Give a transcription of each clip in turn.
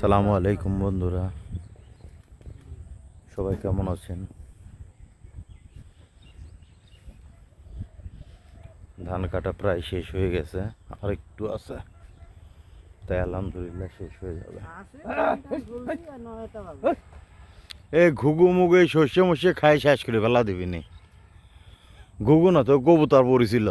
সালামু আলাইকুম বন্ধুরা। সবাই কেমন আছেন? ধান কাটা প্রায় শেষ হয়ে গেছে, আর একটু আছে। তাই আলহামদুলিল্লাহ শেষ হয়ে যাবে। এই ঘুঘু মুগু এই শস্য মস্য খাই শেষ করে ফেলা দিবি নি ঘুঘু না তো কবুতর পড়েছিল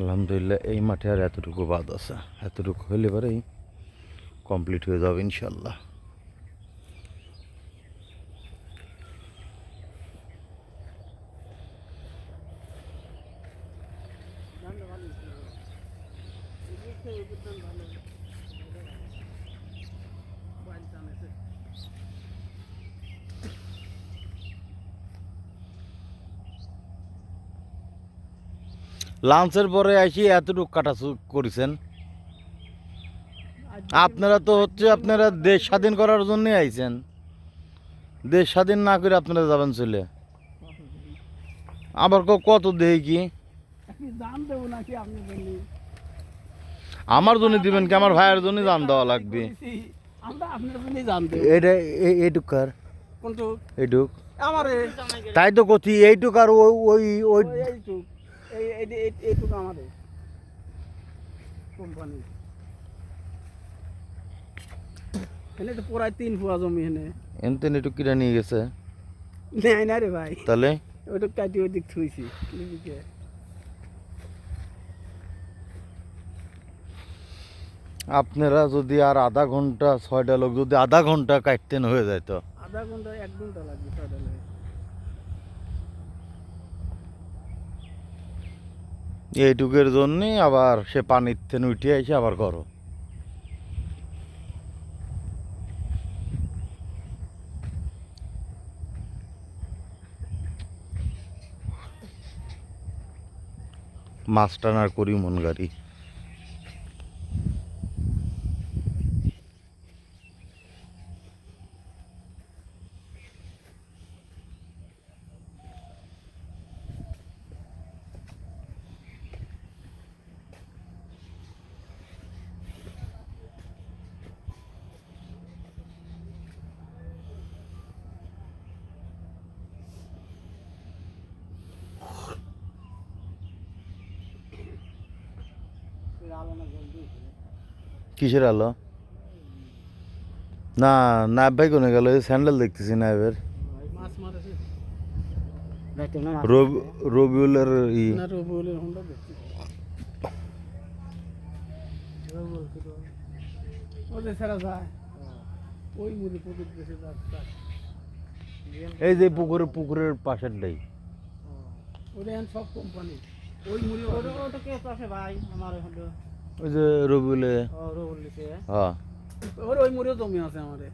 আলহামদুলিল্লাহ এই মাঠে আর এতটুকু বাদ আছে। এতটুকু হলে পরেই কমপ্লিট হয়ে যাবে ইনশাল্লাহ লাঞ্চের পরে আসি এতটুকু কাটা করেছেন। আপনারা তো হচ্ছে আপনারা দেশ স্বাধীন করার জন্যই আইছেন। দেশ স্বাধীন না করে আপনারা যাবেন চলে। আবার কত দেই কি? আমার জন্য দিবেন কি? আমার ভাইয়ের জন্য দাম দেওয়া লাগবে। এটা এইটুক এইটুক। তাই তো কথি এইটুক আর ওই ওই ওই এই এই- এই- আমাদের কোম্পানি এনে তো পুরাই তিন ফুয়া জমি এনে। এনতেন একটু কিনে নিয়ে গেছে। নেয় না রে ভাই। তাহলে? ওইটুক কাটি ওই দিক থুইছি আপনারা যদি আর আধা ঘণ্টা ছয়টা লোক যদি আধা ঘণ্টা কাটতেন হয়ে যায় তো আধা ঘণ্টা এক ঘণ্টা লাগবে ছয়টা লাগে এইটুকের জন্যই আবার সে পানির থেকে উঠে এসে আবার করো। মাছ টানার করি মন গাড়ি। কিসের আলো? না না ভাই কোনে গেল? স্যান্ডেল দেখতেছি না এবার রবিউলের ই। এই যে পুকুরের পুকুরের পাশেরটাই ওদের সব কোম্পানি ওই মুড়ি ওটা কে আছে ভাই আমার হলো ওই যে রবিউলে হ্যাঁ। ওর ওই মুড়িও জমি আছে আমাদের।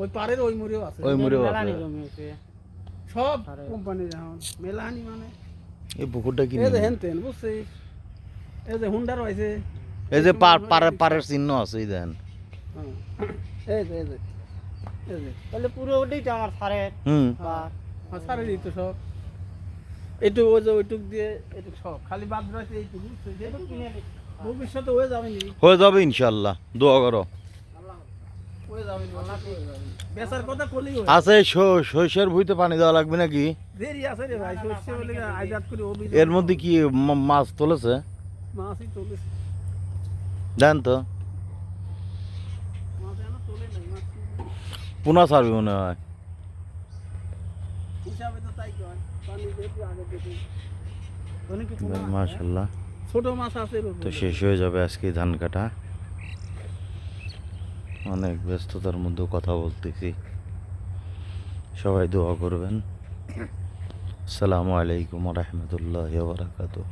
ওই পাড়ের ওই মুড়িও আছে। ওই মুড়েও আছে। জমি হইছে সব কোম্পানি যেমন মেলানি মানে। এই পুকুরটা কি এই যে হেন তেন বুঝছিস? এই যে হুন্ডা রয়েছে। এই যে পার পাড়ের পাড়ের চিহ্ন আছে এই দেন হ্যাঁ। এই যে এই যে। তাহলে পুরো ওটাই তো আমার সারের হুম। হ্যাঁ। সারে দিত সব। এইটুক ওই যে ওইটুক দিয়ে এইটুক সব। খালি বাদ রয়েছে এইটুকু। ভবিষ্যতে হয়ে যাবে হয়ে যাবে ইনশাল্লাহ দোয়া করো। যাবে নি, যাবে নি। বেচার কথা কলি আছে ভুইতে পানি দেওয়া লাগবে নাকি? এর মধ্যে কি মাছ তুলেছে? দেন তো। পুনা ছাড়বি মনে হয় হিসাবে তো তাই কয় পানি দেখি আগে দেখি কোন কি পুরো মাশাল্লাহ ছোট মাছ আছে তো শেষ হয়ে যাবে আজকে ধান কাটা। অনেক ব্যস্ততার মধ্যে কথা বলতেছি। সবাই দোয়া করবেন। আসসালামু আলাইকুম রহমতুল্লাহ বারাকাতুহ।